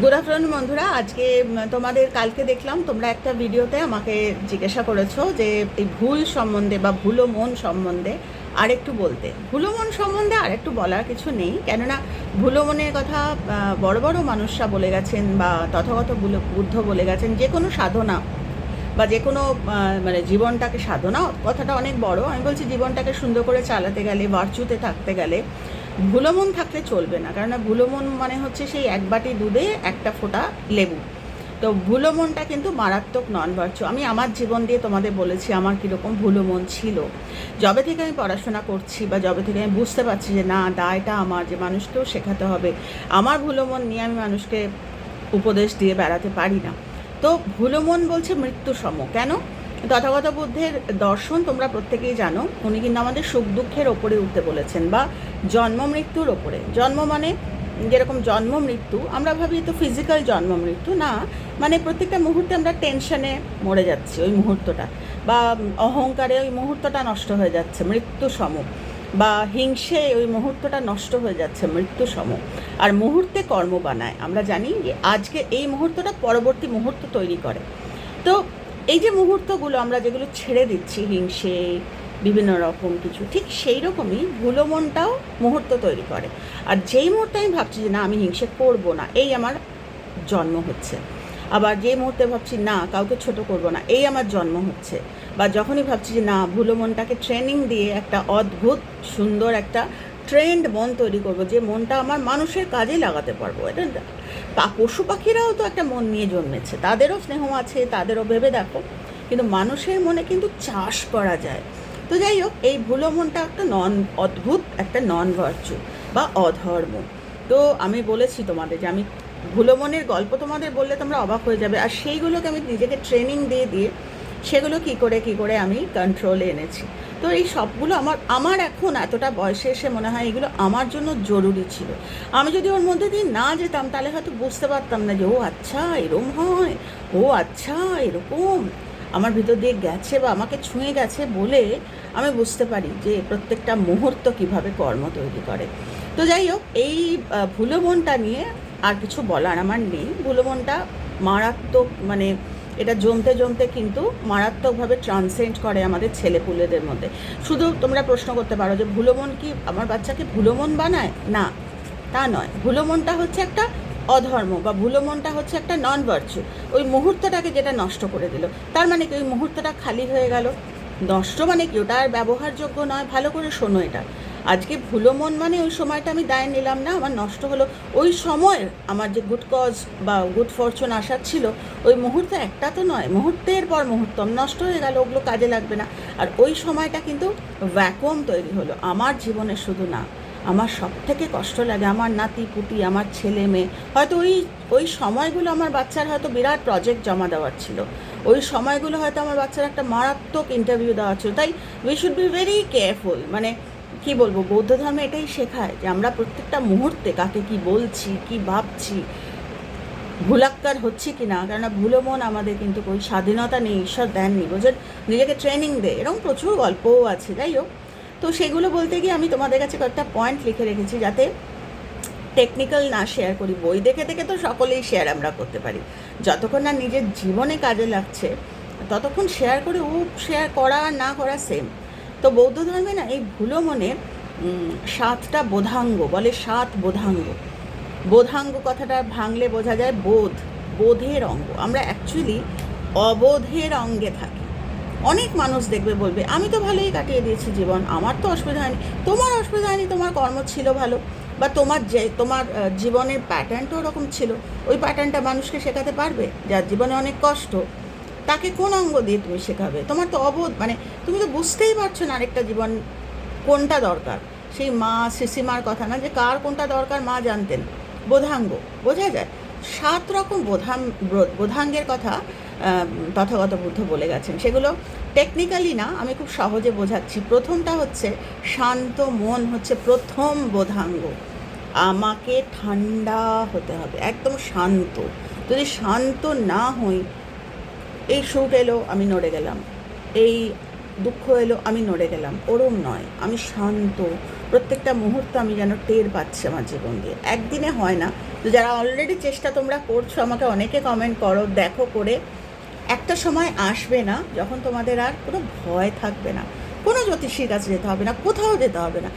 Good afternoon বন্ধুরা। আজকে তোমাদের কালকে দেখলাম তোমরা একটা ভিডিওতে আমাকে জিজ্ঞাসা করেছ যে এই ভুল সম্বন্ধে বা ভুলো মন সম্বন্ধে আরেকটু বলতে। ভুলো মন সম্বন্ধে আরেকটু বলার কিছু নেই, কেননা ভুলো মনের কথা বড় বড় মানুষরা বলে গেছেন বা তথাগত বুদ্ধ বলে গেছেন, যে কোনো সাধনা বা যে কোনো মানে জীবনটাকে সাধনা, কথাটা অনেক বড়। আমি বলছি জীবনটাকে সুন্দর করে চালাতে গেলে, ভার্চুতে থাকতে গেলে ভুলো মন থাকলে চলবে না। কারণ ভুলো মন মানে হচ্ছে সেই এক বাটি দুধে একটা ফোঁটা লেবু। তো ভুলো মনটা কিন্তু মারাত্মক নন ভার্চু আমি আমার জীবন দিয়ে তোমাদের বলেছি আমার কীরকম ভুলো মন ছিল। যবে থেকে আমি পড়াশোনা করছি বা যবে থেকে আমি বুঝতে পারছি যে না দায়টা আমার, যে মানুষকেও শেখাতে হবে। আমার ভুলো মন নিয়ে আমি মানুষকে উপদেশ দিয়ে বেড়াতে পারি না। তো ভুলো মন বলছে মৃত্যু সম কেন? তথাগত বুদ্ধের দর্শন তোমরা প্রত্যেকেই জানো। উনি কিন্তু আমাদের সুখ দুঃখের ওপরে উঠতে বলেছেন বা জন্ম মৃত্যুর ওপরে। জন্ম মানে যেরকম জন্ম মৃত্যু, আমরা ভাবি তো ফিজিক্যাল জন্ম মৃত্যু, না। মানে প্রত্যেকটা মুহূর্তে আমরা টেনশনে মরে যাচ্ছি ওই মুহূর্তটা। বা অহংকারে ওই মুহূর্তটা নষ্ট হয়ে যাচ্ছে, মৃত্যু সম। বা হিংসে ওই মুহূর্তটা নষ্ট হয়ে যাচ্ছে, মৃত্যু সম। আর মুহূর্তে কর্ম বানায়। আমরা জানি যে আজকে এই মুহূর্তটা পরবর্তী মুহূর্ত তৈরি করে। তো এই যে মুহূর্তগুলো আমরা যেগুলো ছেড়ে দিচ্ছি, হিংসে বিভিন্ন রকম কিছু। ঠিক সেই রকমই ভুলো মনটাও মুহূর্ত তৈরি করে। আর যেই মুহূর্তে আমি ভাবছি যে না, আমি হিংসে করব না, এই আমার জন্ম হচ্ছে। আবার যে মুহূর্তে ভাবছি না, কাউকে ছোট করব না, এই আমার জন্ম হচ্ছে। বা যখনই ভাবছি যে না ভুলো মনটাকে ট্রেনিং দিয়ে একটা অদ্ভুত, সুন্দর একটা ট্রেন্ড মন তৈরি করব, যে মনটা আমার মানুষের কাজে লাগাতে পারব। এটা পশু পাখিরাও তো একটা মন নিয়ে জন্মেছে। তাদেরও স্নেহ আছে, তাদেরও ভেবে দেখো। কিন্তু মানুষের মনে কিন্তু চাষ করা যায়। তো যাই হোক, এই ভুলো মনটা একটা নন, অদ্ভুত একটা নন ভার্চু বা অধর্ম। তো আমি বলেছি তোমাদের যে আমি ভুলো মনের গল্প তোমাদের বললে তোমরা অবাক হয়ে যাবে। আর সেইগুলোকে আমি নিজেকে ট্রেনিং দিয়ে দিয়ে সেগুলো কি করে কি করে আমি কন্ট্রোলে এনেছি। তো এই সবগুলো আমার আমার এখন এতটা বয়সে এসে মনে হয় এগুলো আমার জন্য জরুরি ছিল। আমি যদি ওর মধ্যে দিয়ে না যেতাম, তাহলে হয়তো বুঝতে পারতাম না যে, ও আচ্ছা এরম হয়, ও আচ্ছা এরকম। আমার ভিতর দিয়ে গেছে বা আমাকে ছুঁয়ে গেছে বলে আমি বুঝতে পারি যে প্রত্যেকটা মুহূর্ত কীভাবে কর্ম তৈরি করে। তো যাই হোক এই আহ, ভুলো মনটা নিয়ে আর কিছু বলার আমার নেই। ভুলো মনটা মারাত্মক মানে এটা জমতে জমতে কিন্তু মারাত্মকভাবে ট্রান্সেন্ড করে আমাদের ছেলেপুলেদের মধ্যে। শুধু তোমরা প্রশ্ন করতে পারো যে ভুলো মন কি আমার বাচ্চাকে ভুলো মন বানায়? না তা নয়। ভুলো মনটা হচ্ছে একটা অধর্ম বা ভুলো মনটা হচ্ছে একটা নন ভার্চু ওই মুহূর্তটাকে যেটা নষ্ট করে দিল। তার মানে কি? ওই মুহূর্তটা খালি হয়ে গেল। নষ্ট মানে কি? ওটা আর ব্যবহারযোগ্য নয়। ভালো করে শোনো এটা। আজকে ভুলো মন মানে ওই সময়টা আমি দায় নিলাম না, আমার নষ্ট হলো। ওই সময়ের আমার যে গুড কজ বা গুড ফরচুন আসার ছিল, ওই মুহূর্তে একটা তো নয়, মুহূর্তের পর মুহূর্ত। নষ্ট হয়ে গেল, ওগুলো কাজে লাগবে না। আর ওই সময়টা কিন্তু ভ্যাকুয়াম তৈরি হলো। আমার জীবনে শুধু না। আমার সব থেকে কষ্ট লাগে, আমার নাতি, পুতি, আমার ছেলে, মেয়ে। হয়তো ওই ওই সময়গুলো আমার বাচ্চার হয়তো বিরাট প্রজেক্ট জমা দেওয়ার ছিল। ওই সময়গুলো হয়তো আমার বাচ্চার একটা মারাত্মক ইন্টারভিউ দেওয়ার ছিল। তাই we should be very careful মানে কি বলব, বৌদ্ধ ধর্মে এটাই শেখায় যে আমরা প্রত্যেকটা মুহূর্তে কাকে কি বলছি, কি ভাবছি, ভুলাক্কার হচ্ছে কি না। কেননা ভুলো মন আমাদের কিন্তু ওই স্বাধীনতা নেই, ঈশ্বর দেননি। বোঝেন, নিজেকে ট্রেনিং দেয়। এরকম প্রচুর গল্পও আছে। যাই হোক। তো সেগুলো বলতে গিয়ে আমি তোমাদের কাছে কয়েকটা পয়েন্ট লিখে রেখেছি যাতে টেকনিক্যাল না শেয়ার করি। বই দেখে দেখে তো সকলেই শেয়ার আমরা করতে পারি। যতক্ষণ না নিজের জীবনে কাজে লাগছে, ততক্ষণ শেয়ার করে ও শেয়ার করা না করা সেম তো বৌদ্ধ ধর্মে না এই ভুলো মনে সাতটা বোধাঙ্গ, বলে সাত বোধাঙ্গ। বোধাঙ্গ কথাটা ভাঙলে বোঝা যায় বোধ, বোধের অঙ্গ। আমরা অ্যাকচুয়ালি অবোধের অঙ্গে থাকি। অনেক মানুষ দেখবে, বলবে, আমি তো ভালোই কাটিয়ে দিয়েছি জীবন, আমার তো অসুবিধা হয়নি। তোমার অসুবিধা হয়নি, তোমার কর্ম ছিল ভালো, বা তোমার যে, তোমার জীবনের প্যাটার্নটা ওরকম ছিল, ওই প্যাটার্নটা মানুষকে শেখাতে পারবে? যার জীবনে অনেক কষ্ট, তাকে কোন অঙ্গ দিয়ে তুমি শেখাবে? তোমার তো অবোধ মানে তুমি তো বুঝতেই পারছ না আরেকটা জীবন কোনটা দরকার? সেই মা শিশিমার কথা না, যে কার কোনটা দরকার মা জানতেন। বোধাঙ্গ, বোঝা যায়? সাত রকম বোধাং, বোধাঙ্গের কথা তথাগত বুদ্ধ বলে গেছেন। সেগুলো টেকনিক্যালি না, আমি খুব সহজে বোঝাচ্ছি। প্রথমটা হচ্ছে, শান্ত মন হচ্ছে প্রথম বোধাঙ্গ। আমাকে ঠান্ডা হতে হবে, একদম শান্ত। যদি শান্ত না হই, এই সুখ এলো, আমি নড়ে গেলাম। এই দুঃখ এলো, আমি নড়ে গেলাম। ওরম নয়, আমি শান্ত। প্রত্যেকটা মুহূর্ত আমি যেন টের পাচ্ছি আমার জীবন দিয়ে। একদিনে হয় না। তো যারা অলরেডি চেষ্টা তোমরা করছ, আমাকে অনেকে কমেন্ট করো, দেখো করে। একটা সময় আসবে না যখন তোমাদের আর কোনো ভয় থাকবে না। কোনো জ্যোতিষীর কাছে যেতে হবে না, কোথাও যেতে হবে না।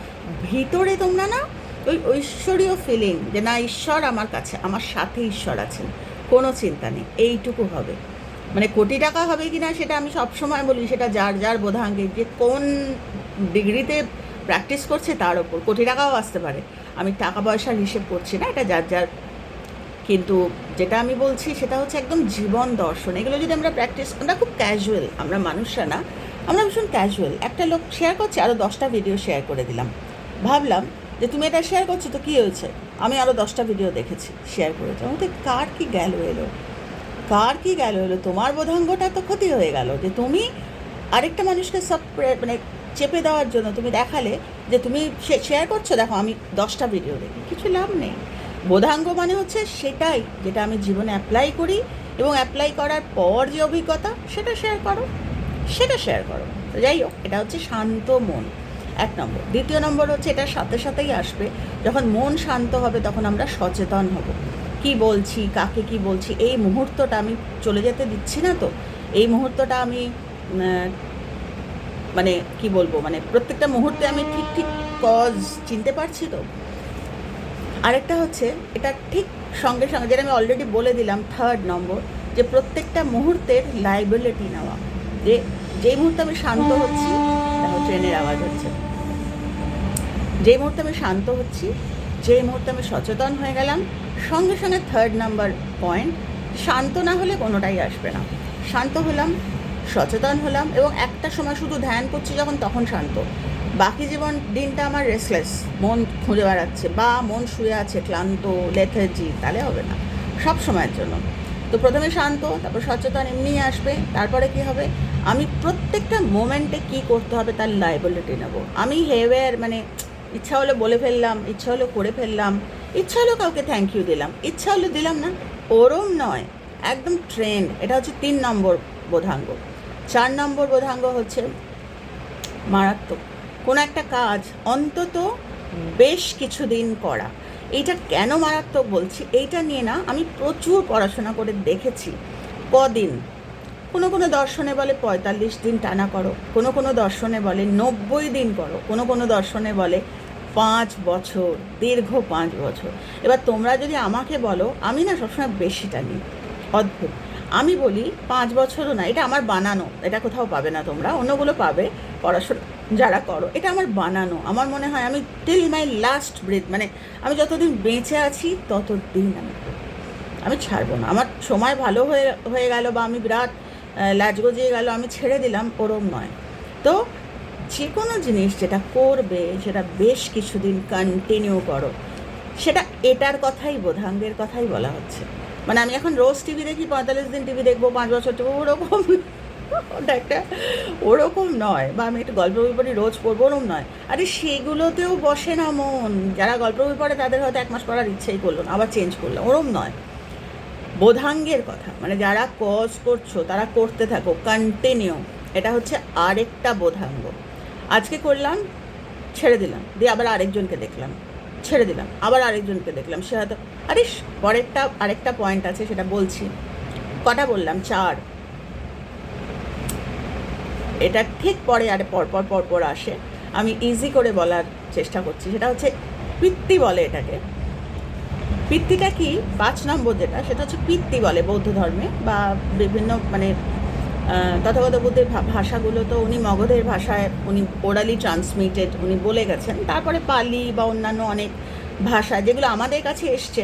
ভিতরে তোমরা না ওই ঐশ্বরীয় ফিলিং যে না, ঈশ্বর আমার কাছে, আমার সাথে ঈশ্বর আছেন। কোনো চিন্তা নেই, এইটুকু হবে। মানে কোটি টাকা হবে কি না সেটা আমি সবসময় বলি, সেটা যার যার বোধাঙ্গে যে কোন ডিগ্রিতে প্র্যাকটিস করছে তার ওপর কোটি টাকাও আসতে পারে। আমি টাকা পয়সার হিসেব করছি না, এটা যার যার। কিন্তু যেটা আমি বলছি সেটা হচ্ছে একদম জীবন দর্শন। এগুলো যদি আমরা প্র্যাকটিস আমরা খুব ক্যাজুয়াল আমরা মানুষরা না, আমরা ভীষণ ক্যাজুয়াল একটা লোক শেয়ার করছে আরও দশটা ভিডিও শেয়ার করে দিলাম। ভাবলাম যে তুমি এটা শেয়ার করছ তো কী হয়েছে? আমি আরও দশটা ভিডিও দেখেছি শেয়ার করেছি আমাদের কার কি গেল এলো? কার কি গেল এলো? তোমার বোধাঙ্গটা তো ক্ষতি হয়ে গেল। যে তুমি আরেকটা মানুষকে সব মানে চেপে দেওয়ার জন্য তুমি দেখালে যে তুমি শেয়ার করছ, দেখো আমি দশটা ভিডিও দেখি। কিছু লাভ নেই। বোধাঙ্গ মানে হচ্ছে সেটাই যেটা আমি জীবনে অ্যাপ্লাই করি এবং অ্যাপ্লাই করার পর যে অভিজ্ঞতা, সেটা শেয়ার করো। সেটা শেয়ার করো। যাই হোক, এটা হচ্ছে শান্ত মন। এক নম্বর। দ্বিতীয় নম্বর হচ্ছে এটার সাথে সাথেই আসবে। যখন মন শান্ত হবে, তখন আমরা সচেতন হব। কি বলছি, কাকে কি বলছি, এই মুহূর্তটা আমি চলে যেতে দিচ্ছি না তো? এই মুহূর্তটা আমি মানে কি বলব মানে প্রত্যেকটা মুহূর্তে আমি ঠিক ঠিক কজ চিনতে পারছি তো। আরেকটা হচ্ছে, এটা ঠিক সঙ্গে সঙ্গে, যেটা আমি অলরেডি বলে দিলাম থার্ড নম্বর, যে প্রত্যেকটা মুহূর্তের লাইবিলিটি নেওয়া। যে যেই মুহূর্তে আমি শান্ত হচ্ছি দেখো ট্রেনের আওয়াজ হচ্ছে। যেই মুহূর্তে আমি শান্ত হচ্ছি যেই মুহূর্তে আমি সচেতন হয়ে গেলাম, সঙ্গে সঙ্গে থার্ড নাম্বার পয়েন্ট শান্ত না হলে কোনোটাই আসবে না। শান্ত হলাম সচেতন হলাম এবং একটা সময় শুধু ধ্যান করছি যখন, তখন শান্ত। বাকি জীবন, দিনটা আমার রেসলেস মন খুঁজে বেড়াচ্ছে, বা মন শুয়ে আছে, ক্লান্ত লেথার্জি তাহলে হবে না, সব সময়ের জন্য। তো প্রথমে শান্ত, তারপর সচেতন, এমনিই আসবে, তারপরে কি হবে? আমি প্রত্যেকটা মোমেন্টে কি করতে হবে তার লাইবিলিটি নেব। আমি হেওয়ার মানে ইচ্ছা হলো বলে ফেললাম, ইচ্ছা হলো করে ফেললাম, ইচ্ছা হলো কাউকে থ্যাংক ইউ দিলাম, ইচ্ছা হলো দিলাম না, ওরম নয়, একদম ট্রেন্ড এটা হচ্ছে তিন নম্বর বোধাঙ্গ। চার নম্বর বোধাঙ্গ হচ্ছে মারাত্মক। কোনো একটা কাজ অন্তত বেশ কিছুদিন করা। এইটা কেন মারাত্মক বলছি? এইটা নিয়ে না আমি প্রচুর পড়াশোনা করে দেখেছি। কদিন? কোনো কোনো দর্শনে বলে পঁয়তাল্লিশ দিন টানা করো। কোনো কোনো দর্শনে বলে নব্বই দিন করো। কোনো কোনো দর্শনে বলে পাঁচ বছর, দীর্ঘ পাঁচ বছর। এবার তোমরা যদি আমাকে বলো, আমি না সবসময় বেশি টানি অদ্ভুত। আমি বলি পাঁচ বছরও না, এটা আমার বানানো, এটা কোথাও পাবে না তোমরা, অন্যগুলো পাবে, পড়াশোনা যারা করো, এটা আমার বানানো, আমার মনে হয় আমি টিল মাই লাস্ট ব্রেথ মানে আমি যতদিন বেঁচে আছি ততদিন আমি আমি ছাড়বো না, আমার সময় ভালো হয়ে হয়ে গেল বা আমি বিরাট লাজ গজিয়ে গেল, আমি ছেড়ে দিলাম, ওরম নয়। তো যে কোনো জিনিস যেটা করবে, সেটা বেশ কিছুদিন কন্টিনিউ করো, সেটা এটার কথাই বোধাঙ্গের কথাই বলা হচ্ছে। মানে আমি এখন রোজ টিভি দেখি, পঁয়তাল্লিশ দিন টিভি দেখব, পাঁচ বছর টিভি, ওরকম ওটা একটা ওরকম নয়। বা আমি একটু গল্প বই পড়ি, রোজ পড়ব, ওরকম নয়। আরে সেগুলোতেও বসে না মন। যারা গল্প বই পড়ে, তাদের হয়তো এক মাস পড়ার ইচ্ছেই করল না, আবার চেঞ্জ করল ওরম নয়। বোধাঙ্গের কথা মানে যারা কজ করছ, তারা করতে থাকো কন্টিনিউ এটা হচ্ছে আরেকটা বোধাঙ্গ। আজকে করলাম, ছেড়ে দিলাম, দিয়ে আবার আরেকজনকে দেখলাম। ছেড়ে দিলাম। আবার আরেকজনকে দেখলাম। সে হয়তো, আরে, পরেরটা, আরেকটা পয়েন্ট আছে, সেটা বলছি। কটা বললাম? চার। এটা ঠিক পরে আর পরপর পরপর আসে। আমি ইজি করে বলার চেষ্টা করছি। সেটা হচ্ছে পিত্তি বলে এটাকে। পিত্তিটা কি? পাঁচ নম্বর যেটা, সেটা হচ্ছে পিত্তি বলে বৌদ্ধ ধর্মে বা বিভিন্ন মানে তথাগত বুদ্ধের ভাষাগুলো তো উনি মগধের ভাষায় উনি ওরালি ট্রান্সমিটেড উনি বলে গেছেন। তারপরে পালি বা অন্যান্য অনেক ভাষা যেগুলো আমাদের কাছে এসছে,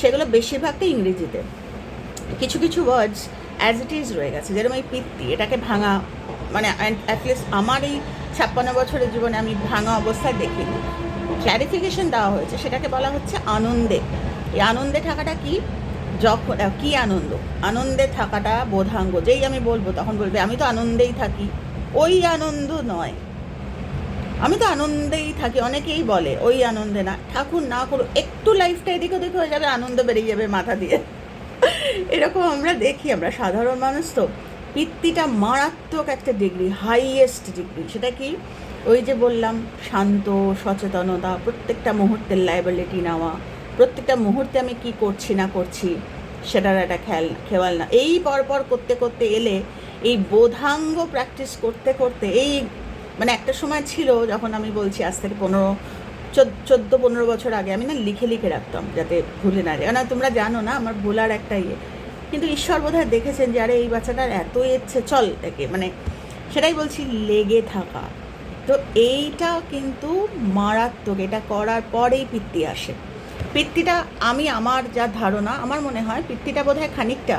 সেগুলো বেশিরভাগটাই ইংরেজিতে। কিছু কিছু ওয়ার্ডস অ্যাজ ইট ইজ রয়ে গেছে, যেরকম এই পিত্তি, এটাকে ভাঙা মানে অ্যাটলিস্ট আমার এই ছাপ্পান্ন বছরের জীবনে আমি ভাঙা অবস্থায় দেখিনি। ক্ল্যারিফিকেশন দেওয়া হয়েছে, সেটাকে বলা হচ্ছে আনন্দে। এই আনন্দে থাকাটা কি? যখন কি আনন্দ? আনন্দে থাকাটা বোধাঙ্গ। যেই আমি বলব, তখন বলবে, আমি তো আনন্দেই থাকি। ওই আনন্দ নয়। আমি তো আনন্দেই থাকি, অনেকেই বলে, ওই আনন্দে না, ঠাকুর না করো একটু লাইফটা এদিক ওদিক হয়ে যাবে, আনন্দ বেরিয়ে যাবে মাথা দিয়ে। এরকম আমরা দেখি, আমরা সাধারণ মানুষ তো। পিত্তিটা মারাত্মক একটা ডিগ্রি হাইয়েস্ট ডিগ্রি সেটা কি? ওই যে বললাম, শান্ত, সচেতনতা, প্রত্যেকটা মুহূর্তের লাইবিলিটি নেওয়া। প্রত্যেকটা মুহূর্তে আমি কি করছি, না করছি, সেটার একটা খেয়াল খেয়াল না। এই পরপর করতে করতে এলে এই বোধাঙ্গ প্র্যাকটিস করতে করতে এই মানে একটা সময় ছিল যখন আমি বলছি আজ থেকে পনেরো, চোদ্দ পনেরো বছর আগে আমি না লিখে লিখে রাখতাম যাতে ভুলে না যায়। না, তোমরা জানো না, আমার ভোলার একটা ইয়ে। কিন্তু ঈশ্বর বোধহয় দেখেছেন যে, আরে, এই বাচ্চাটার এত ইচ্ছে, চল একে মানে সেটাই বলছি লেগে থাকা। তো এইটা কিন্তু মারাত্মক, এটা করার পরেই পিত্তি আসে। পিত্তিটা আমি আমার যা ধারণা, আমার মনে হয় পিত্তিটা বোধহয় খানিকটা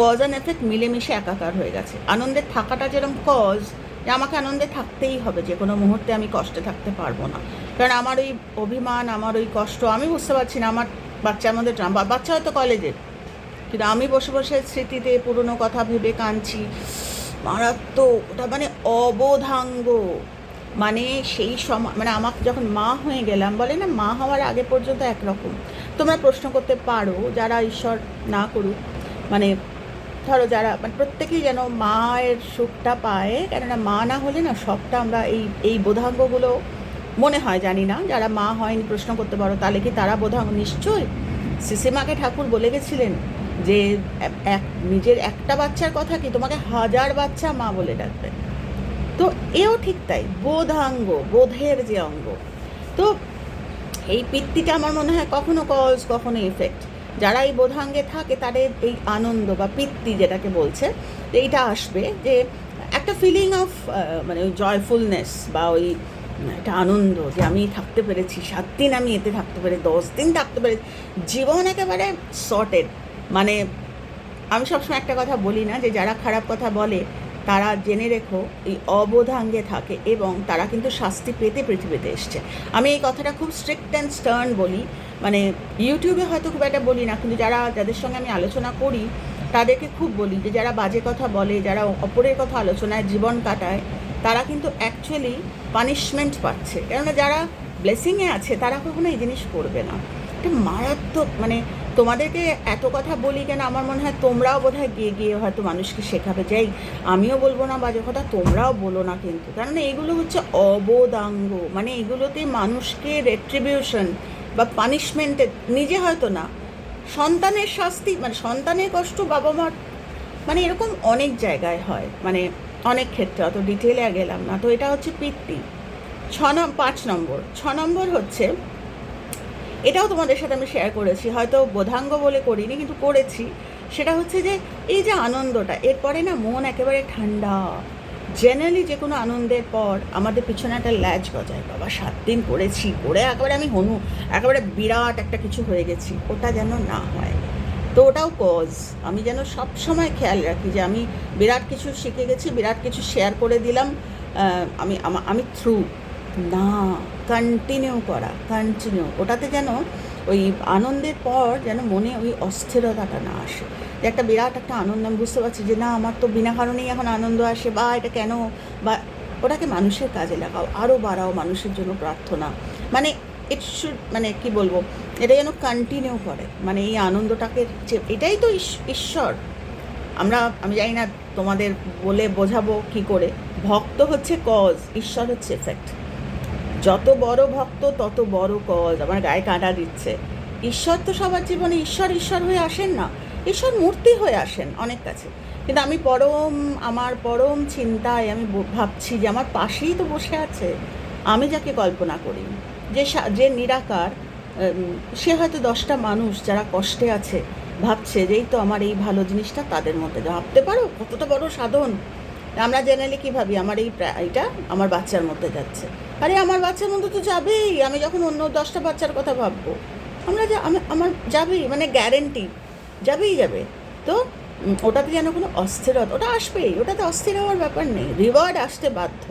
কজ অ্যান্ড এফেক্ট মিলেমিশে একাকার হয়ে গেছে। আনন্দের থাকাটা যেরকম কজ যে আমাকে আনন্দে থাকতেই হবে, যে কোনো মুহূর্তে আমি কষ্টে থাকতে পারব না। কারণ আমার ওই অভিমান, আমার ওই কষ্ট, আমি বুঝতে পারছি না, আমার বাচ্চার মধ্যে বাচ্চা হয়তো কলেজের, কিন্তু আমি বসে বসে স্মৃতিতে পুরনো কথা ভেবে কাঁদছি। মারাত্মক, ওটা মানে অবোধাঙ্গ। মানে সেই সময় মানে আমাকে যখন মা হয়ে গেলাম, বলে না, মা হওয়ার আগে পর্যন্ত একরকম। তোমরা প্রশ্ন করতে পারো, যারা ঈশ্বর না করুক মানে ধরো যারা মানে প্রত্যেকেই যেন মায়ের সুখটা পায়, কেননা মা না হলে না সবটা আমরা এই এই বোধাঙ্গগুলো মনে হয়, জানি না। যারা মা হয়নি, প্রশ্ন করতে পারো, তাহলে কি তারা বোধাঙ্গ? নিশ্চয়ই। সিসিমাকে ঠাকুর বলে গেছিলেন যে এক, নিজের একটা বাচ্চার কথা কি তোমাকে হাজার বাচ্চা মা বলে ডাকবে? তো এও ঠিক তাই বোধাঙ্গ বোধের যে অঙ্গ। তো এই পিত্তিটা আমার মনে হয় কখনো কজ কখনো ইফেক্ট যারা এই বোধাঙ্গে থাকে, তাদের এই আনন্দ বা পিত্তি যেটাকে বলছে, এইটা আসবে যে একটা ফিলিং অফ মানে ওই জয়ফুলনেস বা ওই একটা আনন্দ যে আমি থাকতে পেরেছি, সাত দিন আমি এতে থাকতে পেরে দশ দিন থাকতে পেরেছি, জীবন একেবারে সর্টেড মানে আমি সবসময় একটা কথা বলি না যে যারা খারাপ কথা বলে তারা জেনে রেখো, এই অবোধাঙ্গে থাকে এবং তারা কিন্তু শাস্তি পেতে পৃথিবীতে এসছে। আমি এই কথাটা খুব স্ট্রিক্ট অ্যান্ড স্টার্ন বলি। মানে ইউটিউবে হয়তো খুব একটা বলি না, কিন্তু যারা, যাদের সঙ্গে আমি আলোচনা করি, তাদেরকে খুব বলি যে যারা বাজে কথা বলে, যারা অপরের কথা আলোচনায় জীবন কাটায়, তারা কিন্তু অ্যাকচুয়ালি পানিশমেন্ট পাচ্ছে। কেননা যারা ব্লেসিংয়ে আছে, তারা কখনো এই জিনিস করবে না। এটা মারাত্মক মানে তোমাদেরকে এত কথা বলি কেন? আমার মনে হয় তোমরাও বোধহয় গিয়ে গিয়ে হয়তো মানুষকে শেখাবে। যাই, আমিও বলব না বাজে কথা, তোমরাও বলো না কিন্তু। কারণ এগুলো হচ্ছে অবদাঙ্গ। মানে এগুলোতে মানুষকে রেট্রিবিউশন বা পানিশমেন্টে নিজে হয়তো না, সন্তানের শাস্তি মানে সন্তানের কষ্ট বাবা মার মানে এরকম অনেক জায়গায় হয়। মানে অনেক ক্ষেত্রে, অত ডিটেলে গেলাম না। তো এটা হচ্ছে পিত্তি ছ পাঁচ নম্বর। ছ নম্বর হচ্ছে এটাও তোমাদের সাথে আমি শেয়ার করেছি, হয়তো বোধাঙ্গ বলে করিনি, কিন্তু করেছি। সেটা হচ্ছে যে, এই যে আনন্দটা, এরপরে না মন একেবারে ঠান্ডা। জেনারেলি যে কোনো আনন্দের পর আমাদের পিছনে একটা ল্যাজ গজায়, বাবা, সাত দিন করেছি, করে একেবারে আমি হনু, একেবারে বিরাট একটা কিছু হয়ে গেছি। ওটা যেন না হয়। তো ওটাও কজ আমি যেন সব সময় খেয়াল রাখি যে আমি বিরাট কিছু শিখে গেছি, বিরাট কিছু শেয়ার করে দিলাম আমি আমি থ্রু না কন্টিনিউ করা কন্টিনিউ ওটাতে যেন ওই আনন্দের পর যেন মনে ওই অস্থিরতাটা না আসে। যে একটা বিরাট একটা আনন্দ, আমি বুঝতে পারছি যে না, আমার তো বিনা কারণেই এখন আনন্দ আসে, বা এটা কেন? বা ওটাকে মানুষের কাজে লাগাও আরও বাড়াও মানুষের জন্য প্রার্থনা। মানে ইট শুড মানে কি বলব? এটা যেন কন্টিনিউ করে। মানে এই আনন্দটাকে এটাই তো ঈশ্বর। আমরা, আমি জানি না তোমাদের বলে বোঝাবো কি করে। ভক্ত হচ্ছে কজ ঈশ্বর হচ্ছে এফেক্ট যত বড় ভক্ত, তত বড় কজ আমার গায়ে কাঁটা দিচ্ছে। ঈশ্বর তো সবার জীবনে ঈশ্বর ঈশ্বর হয়ে আসেন না। ঈশ্বর মূর্তি হয়ে আসেন অনেক কাছে। কিন্তু আমি পরম, আমার পরম চিন্তায় আমি ভাবছি যে আমার পাশেই তো বসে আছে। আমি যাকে কল্পনা করি, যে যে নিরাকার সে হয়তো দশটা মানুষ যারা কষ্টে আছে, ভাবছে যেই তো আমার এই ভালো জিনিসটা তাদের মধ্যে। ভাবতে পারো কতটা বড় সাধন। আমরা জেনারেলি কী ভাবি, আমার এই এটা আমার বাচ্চার মধ্যে যাচ্ছে। আরে আমার বাচ্চার মধ্যে তো যাবেই, আমি যখন অন্য দশটা বাচ্চার কথা ভাববো, আমরা যা আমার যাবেই মানে গ্যারেন্টি যাবেই যাবে। তো ওটাতে যেন কোনো অস্থিরতা, ওটা আসবেই, ওটাতে অস্থির হওয়ার ব্যাপার নেই রিওয়ার্ড আসতে বাধ্য।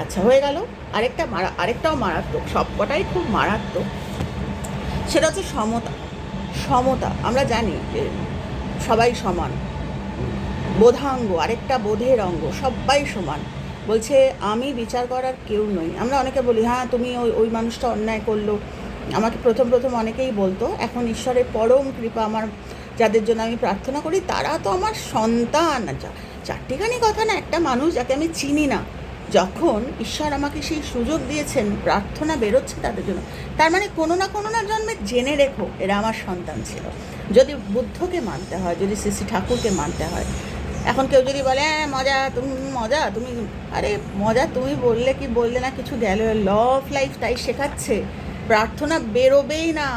আচ্ছা হয়ে গেল, আরেকটা মারা, আরেকটাও মারাত্মক, সবকটাই খুব মারাত্মক। সেটা হচ্ছে সমতা সমতা, আমরা জানি যে সবাই সমান। বোধাঙ্গ, আরেকটা বোধের অঙ্গ সবাই সমান। বলছে, আমি বিচার করার কেউ নই। আমরা অনেকে বলি হ্যাঁ তুমি ওই ওই মানুষটা অন্যায় করল। আমাকে প্রথম প্রথম অনেকেই বলতো, এখন ঈশ্বরের পরম কৃপা আমার, যাদের জন্য আমি প্রার্থনা করি, তারা তো আমার সন্তান। চারটিখানি কথা না, একটা মানুষ যাকে আমি চিনি না, যখন ঈশ্বর আমাকে সেই সুযোগ দিয়েছেন, প্রার্থনা বেরোচ্ছে তাদের জন্য, তার মানে কোনো না কোনো না জন্মে জেনে রেখো, এরা আমার সন্তান ছিল। যদি বুদ্ধকে মানতে হয়, যদি শ্রী ঠাকুরকে মানতে হয় এখন কেউ যদি বলে মজা, তুমি মজা, তুমি আরে, মজা তুমি বললে কি বললে না, কিছু গেল। ল অফ লাইফ তাই শেখাচ্ছে। প্রার্থনা বেরোবেই না।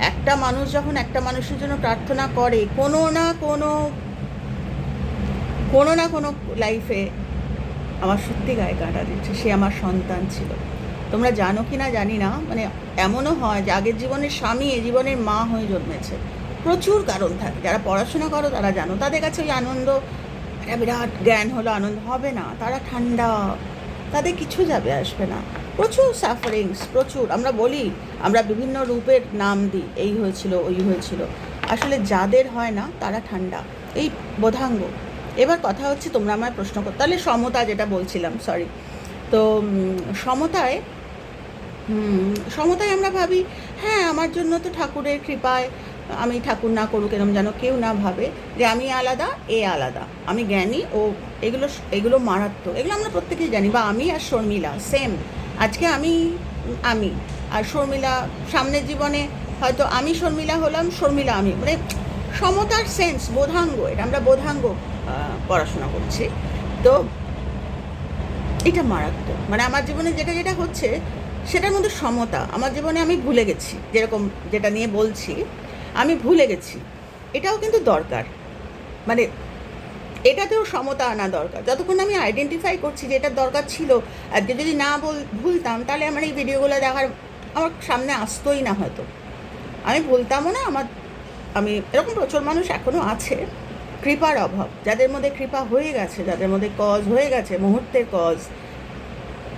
একটা মানুষ যখন একটা মানুষের জন্য প্রার্থনা করে, কোনো না কোনো কোনো না কোনো লাইফে আমার সত্যি গায়ে কাঁটা দিচ্ছে। সে আমার সন্তান ছিল। তোমরা জানো কি না জানি না মানে এমনও হয় যে আগের জীবনের স্বামী এ জীবনের মা হয়ে জন্মেছে। প্রচুর কারণ থাকে। যারা পড়াশোনা করো, তারা জানো। তাদের কাছে ওই আনন্দ, একটা বিরাট জ্ঞান হলো, আনন্দ হবে না। তারা ঠান্ডা, তাদের কিছু যাবে, আসবে না। প্রচুর সাফারিংস প্রচুর। আমরা বলি, আমরা বিভিন্ন রূপের নাম দিই, এই হয়েছিল, ওই হয়েছিল। আসলে যাদের হয় না, তারা ঠান্ডা। এই বোধাঙ্গ। এবার কথা হচ্ছে, তোমরা আমায় প্রশ্ন করো, তাহলে সমতা যেটা বলছিলাম সরি তো সমতায় সমতায় আমরা ভাবি হ্যাঁ আমার জন্য তো ঠাকুরের কৃপায় আমি ঠাকুর না করুক এরম যেন কেউ না ভাবে যে আমি আলাদা, এ আলাদা। আমি জ্ঞানী, ও এগুলো এগুলো মারাত্মক। এগুলো আমরা প্রত্যেকেই জানি, বা আমি আর শর্মিলা সেম আজকে আমি আমি। আর শর্মিলা, সামনের জীবনে হয়তো আমি শর্মিলা হলাম, শর্মিলা আমি। মানে সমতার সেন্স বোধাঙ্গ, এটা আমরা বোধাঙ্গ পড়াশোনা করছি। তো এটা মারাত্মক। মানে আমার জীবনে যেটা যেটা হচ্ছে, সেটার মধ্যে সমতা। আমার জীবনে আমি ভুলে গেছি, যেরকম যেটা নিয়ে বলছি। আমি ভুলে গেছি। এটাও কিন্তু দরকার। মানে এটাতেও সমতা আনা দরকার। যতক্ষণ আমি আইডেন্টিফাই করছি যে এটার দরকার ছিল আজকে যদি না বল, ভুলতাম, তাহলে আমার এই ভিডিওগুলো দেখার আমার সামনে আসতোই না হয়তো। আমি ভুলতামও না, আমার, আমি এরকম প্রচুর মানুষ এখনও আছে, কৃপার অভাব। যাদের মধ্যে কৃপা হয়ে গেছে, যাদের মধ্যে কজ হয়ে গেছে, মুহূর্তের কজ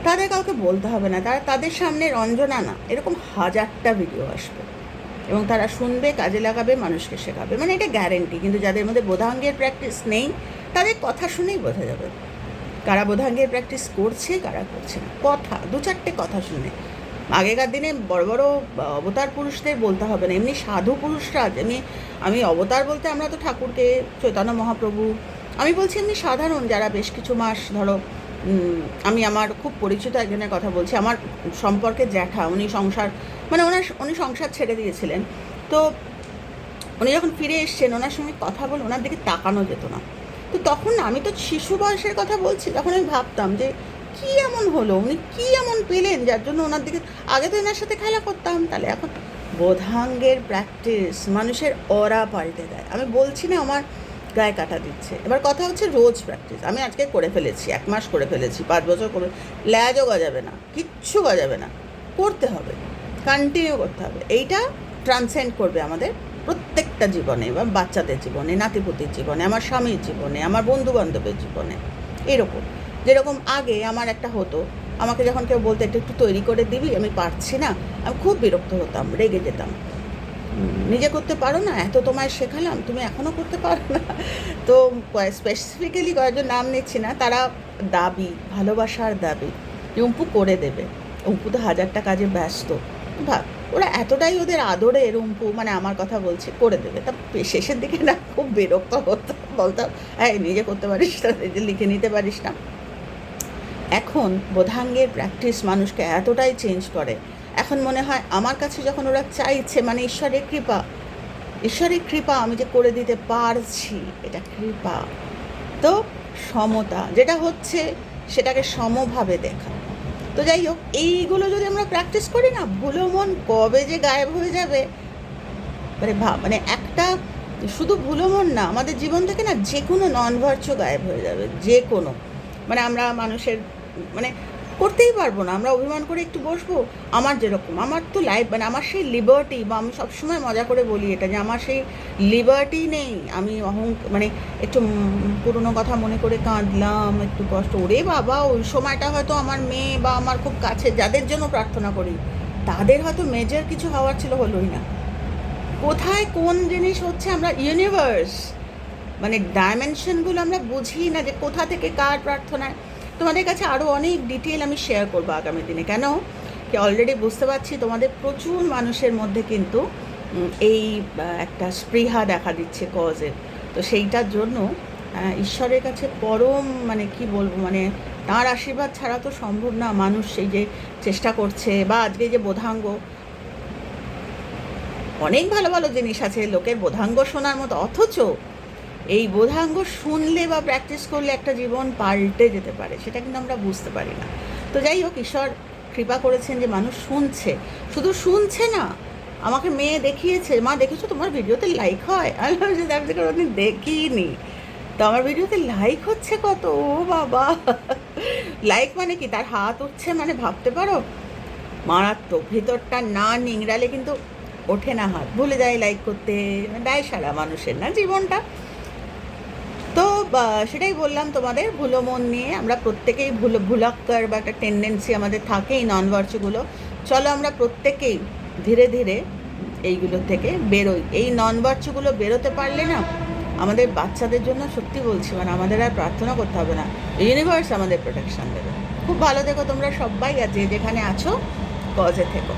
তাদের কাউকে বলতে হবে না। তারা তাদের সামনে রঞ্জনা না। এরকম হাজারটা ভিডিও আসবে। এবং তারা শুনবে, কাজে লাগাবে, মানুষকে শেখাবে। মানে এটা গ্যারেন্টি কিন্তু যাদের মধ্যে বোধাঙ্গের প্র্যাকটিস নেই, তাদের কথা শুনেই বোঝা যাবে। কারা বোধাঙ্গের প্র্যাকটিস করছে, কারা করছে না। কথা, দু চারটে কথা শুনে। আগেকার দিনে বড় বড় অবতার পুরুষদের বলতে হবে না। এমনি সাধু পুরুষরা এমনি আমি অবতার বলতে আমরা তো ঠাকুরকে, চৈতন্য মহাপ্রভু, আমি বলছি এমনি সাধারণ যারা বেশ কিছু মাস, ধরো আমি আমার খুব পরিচিত একজনের কথা বলছি। আমার সম্পর্কে জ্যাঠা, উনি সংসার মানে ওনার, উনি সংসার ছেড়ে দিয়েছিলেন। তো উনি যখন ফিরে এসছেন, ওনার সঙ্গে কথা বলে ওনার দিকে তাকানো যেত না। তো তখন আমি তো শিশু বয়সের কথা বলছি, তখন আমি ভাবতাম যে কি এমন হলো? উনি কি এমন পেলেন যার জন্য ওনার দিকে, আগে তো এনার সাথে খেলা করতাম, তাহলে এখন বোধাঙ্গের প্র্যাকটিস মানুষের অরা পাল্টে দেয় আমি বলছি না আমার গায়ে কাটা দিচ্ছে। এবার কথা হচ্ছে রোজ প্র্যাকটিস আমি আজকে করে ফেলেছি, এক মাস করে ফেলেছি, পাঁচ বছর করে। ল্যাজও গজাবে না, কিচ্ছু গজাবে না। করতে হবে। কন্টিনিউ করতে হবে। এইটা ট্রান্সেন্ড করবে আমাদের প্রত্যেকটা জীবনে বা বাচ্চাদের জীবনে নাতিপুতির জীবনে আমার স্বামীর জীবনে আমার বন্ধু বান্ধবের জীবনে। এরকম। যেরকম আগে আমার একটা হতো আমাকে যখন কেউ বলতে একটু একটু তৈরি করে দিবি আমি পারছি না। আমি খুব বিরক্ত হতাম রেগে যেতাম। নিজে করতে পারো না এত তোমায় শেখালাম তুমি এখনও করতে পারো না। তো স্পেসিফিক্যালি কয়েকজন নাম নিচ্ছি না তারা দাবি ভালোবাসার দাবি যে উম্পু করে দেবে। উম্পু তো হাজারটা কাজে ব্যস্ত। ভাব, ওরা এতটাই ওদের আদরে রুম্পু মানে আমার কথা বলছে, করে দেবে। তা শেষের দিকে না খুব বিরক্ত হতো, বলতাম হ্যাঁ নিজে করতে পারিস না, নিজে লিখে নিতে পারিস না। এখন বোধাঙ্গের প্র্যাকটিস মানুষকে এতটাই চেঞ্জ করে। এখন মনে হয় আমার কাছে যখন ওরা চাইছে মানে ঈশ্বরের কৃপা ঈশ্বরের কৃপা আমি যে করে দিতে পারছি, এটা কৃপা। তো সমতা, যেটা হচ্ছে সেটাকে সমভাবে দেখা। তো যাই হোক, এইগুলো যদি আমরা প্র্যাকটিস করি না ভুলো মন কবে যে গায়েব হয়ে যাবে। মানে ভাব মানে একটা শুধু ভুলো মন না, আমাদের জীবন থেকে না যে কোনো নন ভার্চ গায়েব হয়ে যাবে, যে কোনো। মানে আমরা মানুষের মানে করতেই পারব না। আমরা অভিমান করে একটু বসবো? আমার যেরকম। আমার তো লাইফ মানে আমার সেই লিবার্টি বা আমি সবসময় মজা করে বলি এটা যে আমার সেই লিবার্টি নেই। আমি অহং মানে একটু পুরনো কথা মনে করে কাঁদলাম, একটু কষ্ট। ওরে বাবা, ওই সময়টা হয়তো আমার মেয়ে বা আমার খুব কাছে, যাদের জন্য প্রার্থনা করি, তাদের হয়তো মেজর কিছু হওয়ার ছিল হলোই না। কোথায় কোন জিনিস হচ্ছে আমরা ইউনিভার্স মানে ডাইমেনশনগুলো আমরা বুঝি না যে কোথা থেকে কার প্রার্থনায়। তোমাদের কাছে আরও অনেক ডিটেল আমি শেয়ার করব আগামী দিনে। কেন? কি অলরেডি বুঝতে পারছি, তোমাদের প্রচুর মানুষের মধ্যে কিন্তু এই একটা স্পৃহা দেখা দিচ্ছে কজের তো সেইটার জন্য ঈশ্বরের কাছে পরম মানে কি বলব মানে তাঁর আশীর্বাদ ছাড়া তো সম্ভব না মানুষ সেই যে চেষ্টা করছে বা আজকে যে বোধাঙ্গ। অনেক ভালো ভালো জিনিস আছে, লোকের বোধাঙ্গ শোনার মতো। অথচ এই বোধাঙ্গ শুনলে বা প্র্যাকটিস করলে একটা জীবন পাল্টে যেতে পারে, সেটা কিন্তু আমরা বুঝতে পারি না। তো যাই হোক, ঈশ্বর কৃপা করেছেন যে মানুষ শুনছে। শুধু শুনছে না, আমাকে মেয়ে দেখিয়েছে, মা দেখেছ তোমার ভিডিওতে লাইক হয়? আমি ভাবছি আমি তো কোনোদিন দেখিনি। তো আমার ভিডিওতে লাইক হচ্ছে কত? ও বাবা! লাইক মানে কি? তার হাত উঠছে মানে ভাবতে পারো? মারাত্মক, ভিতরটা না নিংড়ালে কিন্তু ওঠে না হাত। ভুলে যায় লাইক করতে। দেয় সারা মানুষের না জীবনটা। সেটাই বললাম তোমাদের, ভুলো মন নিয়ে আমরা প্রত্যেকেই ভুল, ভুলাক্কার বা একটা টেন্ডেন্সি আমাদের থাকে এই নন ভার্চুগুলো চলো আমরা প্রত্যেকেই ধীরে ধীরে এইগুলো থেকে বেরোই। এই নন ভার্চুগুলো বেরোতে পারলে না আমাদের বাচ্চাদের জন্য সত্যি বলছি মানে আমাদের আর প্রার্থনা করতে হবে না। ইউনিভার্স আমাদের প্রোটেকশন দেবে। খুব ভালো দেখো তোমরা সবাই, আর যে যেখানে আছো কজে থেকো।